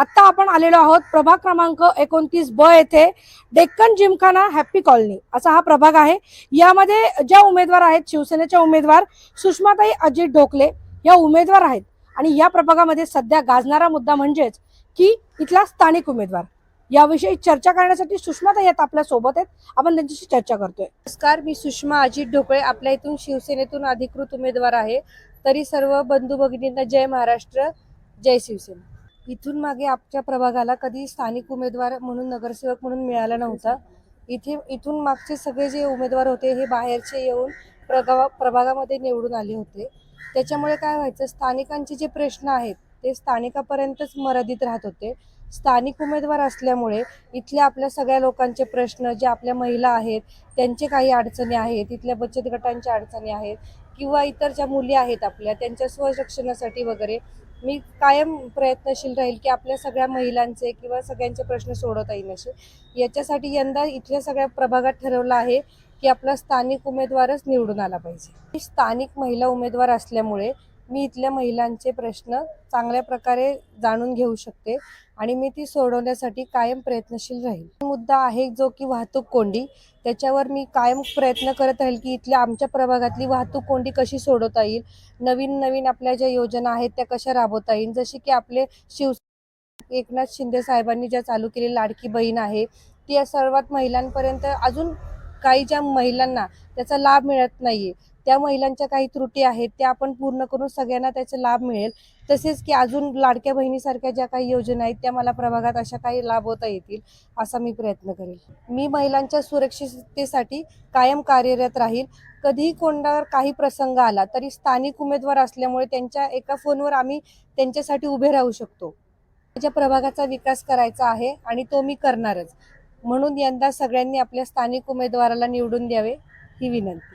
आत्ता आपण आलेलो आहोत प्रभाग क्रमांक एकोणतीस ब येथे डेक्कन जिमखाना हॅप्पी कॉलनी. असा हा प्रभाग आहे. यामध्ये ज्या उमेदवार आहेत शिवसेनेच्या उमेदवार सुषमाताई अजित ढोकले या उमेदवार आहेत. आणि या प्रभागामध्ये सध्या गाजणारा मुद्दा म्हणजेच की इथला स्थानिक उमेदवार. याविषयी चर्चा करण्यासाठी सुषमाताई आता आपल्यासोबत आहेत. आपण त्यांच्याशी चर्चा करतोय. नमस्कार मी सुषमा अजित ढोकळे आपल्या इथून शिवसेनेतून अधिकृत उमेदवार आहे. तरी सर्व बंधू भगिनींना जय महाराष्ट्र जय शिवसेना. इथून मागे आपच्या प्रभागाला कधी स्थानिक उमेदवार म्हणून नगरसेवक म्हणून मिळाला नव्हता. इथे इथून मागचे सगळे जे उमेदवार होते हे बाहेरचे येऊन प्रभागा प्रभागामध्ये निवडून आले होते. त्याच्यामुळे काय व्हायचं स्थानिकांचे जे प्रश्न आहेत ते स्थानिकापर्यंतच मर्यादित राहत होते. स्थानिक उमेदवार असल्यामुळे इथल्या आपल्या सगळ्या लोकांचे प्रश्न जे आपल्या महिला आहेत त्यांचे काही अडचणी आहेत इथल्या बचत गटांच्या अडचणी आहेत किंवा इतर ज्या मुली आहेत आपल्या त्यांच्या स्वरक्षणासाठी वगैरे मी कायम प्रयत्नशील राहील की आपल्या सगळ्या महिलांचे किंवा सगळ्यांचे प्रश्न सोडवता येईल असे. याच्यासाठी यंदा इथल्या सगळ्या प्रभागात ठरवलं आहे की आपला स्थानिक उमेदवारच निवडून आला पाहिजे. स्थानिक महिला उमेदवार असल्यामुळे मी इथल्या महिलांचे प्रश्न चांगल्या प्रकारे जाणून घेऊ शकते आणि मी ती सोडवण्यासाठी कायम प्रयत्नशील राहील. मुद्दा आहे जो की वाहतूक कोंडी. त्याच्यावर मी कायम प्रयत्न करत राहील की इथल्या आमच्या प्रभागातली वाहतूक कोंडी कशी सोडवता येईल? नवीन नवीन आपल्या ज्या योजना आहेत त्या कशा राबवता येईल? जसे की आपले शिव एकनाथ शिंदे साहेबांनी ज्या चालू केली लाडकी बहीण आहे ती या सर्वात महिलांपर्यंत अजून काही ज्या महिलांना त्याचा लाभ मिळत नाहीये त्या महिलांच्या काही त्रुटी आहेत त्या आपण पूर्ण करून सगळ्यांना त्याचा लाभ मिळेल. तसेच की अजून लाडक्या बहिणीसारख्या ज्या काही योजना आहेत त्या मला प्रभागात अशा काही लाभवता येतील असा मी प्रयत्न करेल. मी महिलांच्या सुरक्षिततेसाठी कायम कार्यरत राहील. कधीही कोणावर काही प्रसंग आला तरी स्थानिक उमेदवार असल्यामुळे त्यांच्या एका फोनवर आम्ही त्यांच्यासाठी उभे राहू शकतो. माझ्या प्रभागाचा विकास करायचा आहे आणि तो मी करणारच. म्हणून यंदा सगळ्यांनी आपल्या स्थानिक उमेदवाराला निवडून द्यावे ही विनंती.